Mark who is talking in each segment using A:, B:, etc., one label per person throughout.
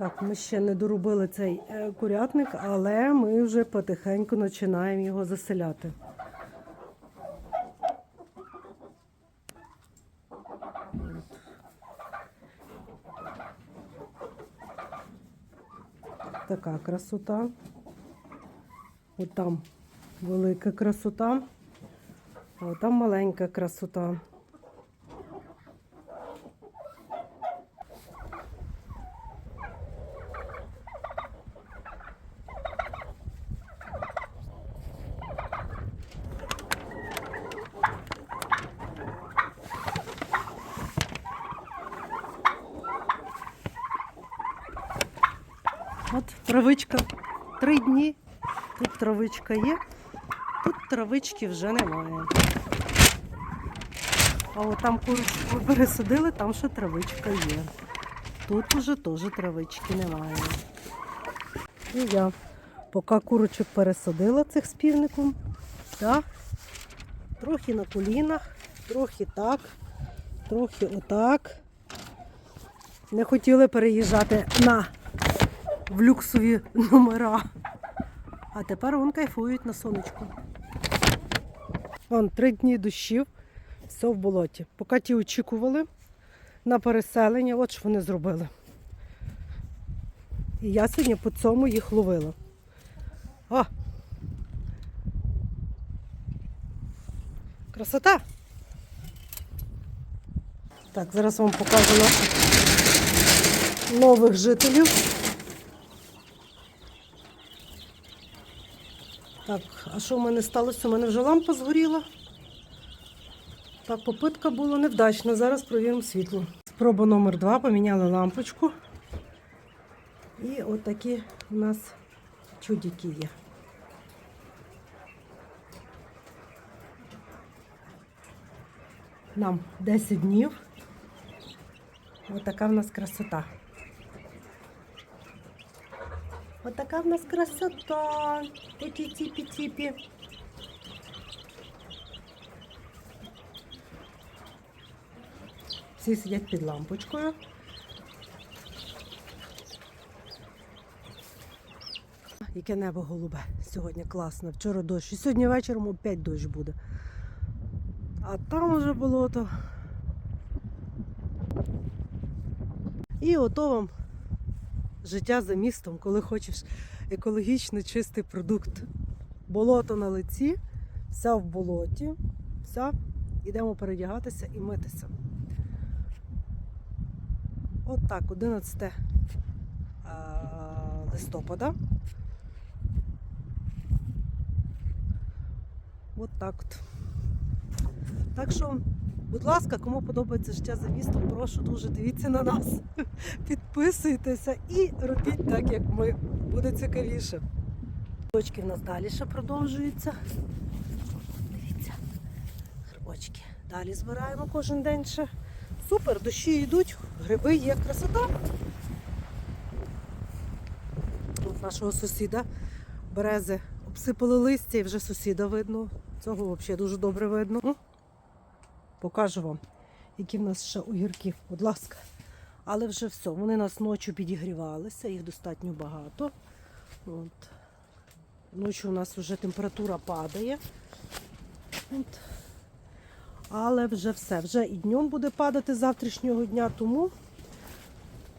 A: Так, ми ще не доробили цей е, курятник, але ми вже потихеньку починаємо його заселяти. Така красота. От велика красота, а там маленька красота. От травичка. Три дні. Тут травичка є, тут травички вже немає. А от там курочку пересадили, там ще травичка є. Тут уже теж травички немає. І я поки курочок пересадила цих з півником, так, трохи на колінах, трохи так, трохи отак. Не хотіли переїжджати на в люксові номера. А тепер вон кайфують на сонечку. Вон три дні дощів, все в болоті. Поки ті очікували на переселення, от що вони зробили. І я сьогодні по цьому їх ловила. О! Красота! Так, зараз вам покажу нових жителів. Так, а що в мене сталося? У мене вже лампа згоріла. Так, попитка була невдачна. Зараз провіримо світло. Спроба номер два, поміняли лампочку. І от такі у нас чудики є. Нам 10 днів. Ось така в нас красота. Ось така в нас красота. Такі тіпі-тіпі. Всі сидять під лампочкою. Яке небо голубе сьогодні класно. Вчора дощ. І сьогодні вечором опять дощ буде. А там уже болото. І ото вам життя за містом, коли хочеш екологічно чистий продукт. Болото на лиці, вся в болоті, вся, йдемо передягатися і митися. От так, 11 е, листопада. От так от. Так що, будь ласка, кому подобається життя за містом, прошу дуже дивіться на нас. Підписуйтеся і робіть так, як ми. Буде цікавіше. Грибочки в нас далі ще продовжуються. Дивіться, грибочки. Далі збираємо кожен день ще. Супер, дощі йдуть, гриби є, красота. Тут нашого сусіда берези обсипали листя і вже сусіда видно. Цього взагалі дуже добре видно. Покажу вам, які в нас ще огірки, будь ласка. Але вже все, вони нас ночі підігрівалися, їх достатньо багато. От. Ночі у нас вже температура падає. От. Але вже все, вже і днем буде падати завтрашнього дня, тому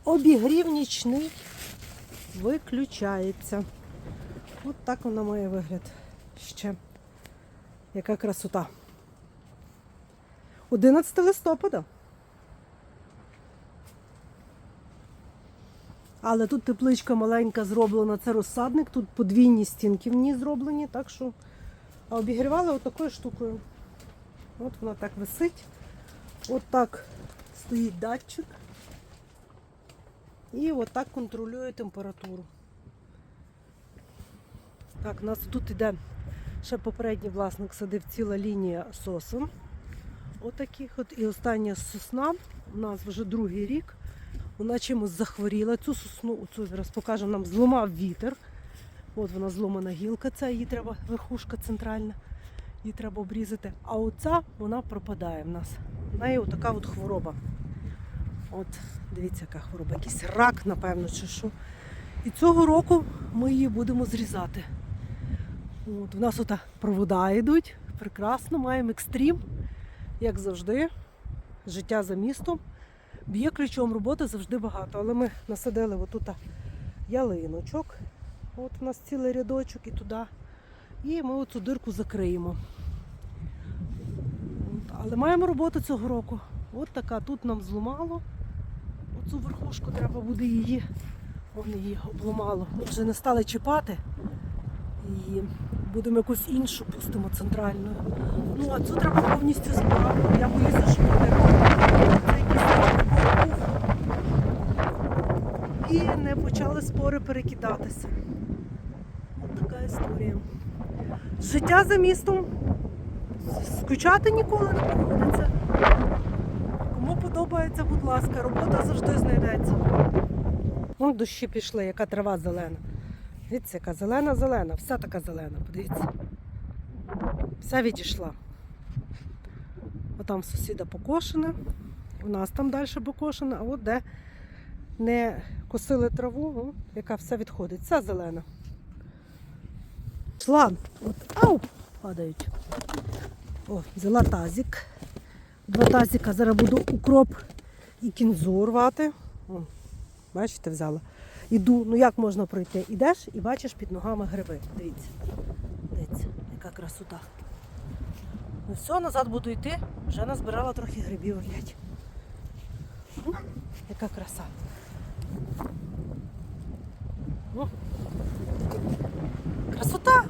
A: обігрів нічний виключається. От так вона має вигляд ще. Яка красота. 11 листопада. Але тут тепличка маленька зроблена, це розсадник, тут подвійні стінки в ній зроблені, так що а обігрівали отакою штукою. От вона так висить. От так стоїть датчик. І отак контролює температуру. Так, у нас тут іде ще попередній власник садив ціла лінія сосен. Отаких от. І остання сосна у нас вже другий рік. Вона чимось захворіла. Цю сосну, оцю зараз покажу, нам зламав вітер. От вона зломана гілка, це її треба, верхушка центральна, її треба обрізати. А оця вона пропадає в нас. В неї отака от хвороба. От, дивіться, яка хвороба, якийсь рак, напевно, чи що. І цього року ми її будемо зрізати. От, у нас тут провода йдуть, прекрасно, маємо екстрім, як завжди. Життя за містом. Б'є ключом, роботи завжди багато. Але ми насадили отут ялиночок. От у нас цілий рядочок і туди. І ми оцю дирку закриємо. Але маємо роботу цього року. От така, тут нам зламало. Оцю верхушку треба буде її. Вон її обламало. Ми вже не стали чіпати. І будемо якусь іншу пустимо центральну. Ну, а цю треба повністю збирати. Я боюся, що буде. І не почали спори перекидатися. От така історія. Життя за містом. Скучати ніколи не приходиться. Кому подобається, будь ласка, робота завжди знайдеться. Вон дощі пішли, яка трава зелена. Дивіться, яка зелена-зелена, вся така зелена, подивіться. Вся відійшла. Отам сусіда покошена, у нас там далі покошена, а от де не косили траву, о, яка вся відходить, вся зелена. Шлан. От, ау! Падають. О, взяла тазик. Два тазика. Зараз буду укроп і кінзу рвати. О, бачите, взяла. Іду, ну як можна пройти? Ідеш і бачиш під ногами гриби. Дивіться. Дивіться, яка красота. Ну все, назад буду йти. Вже назбирала трохи грибів глядь. Яка краса. О. Красота!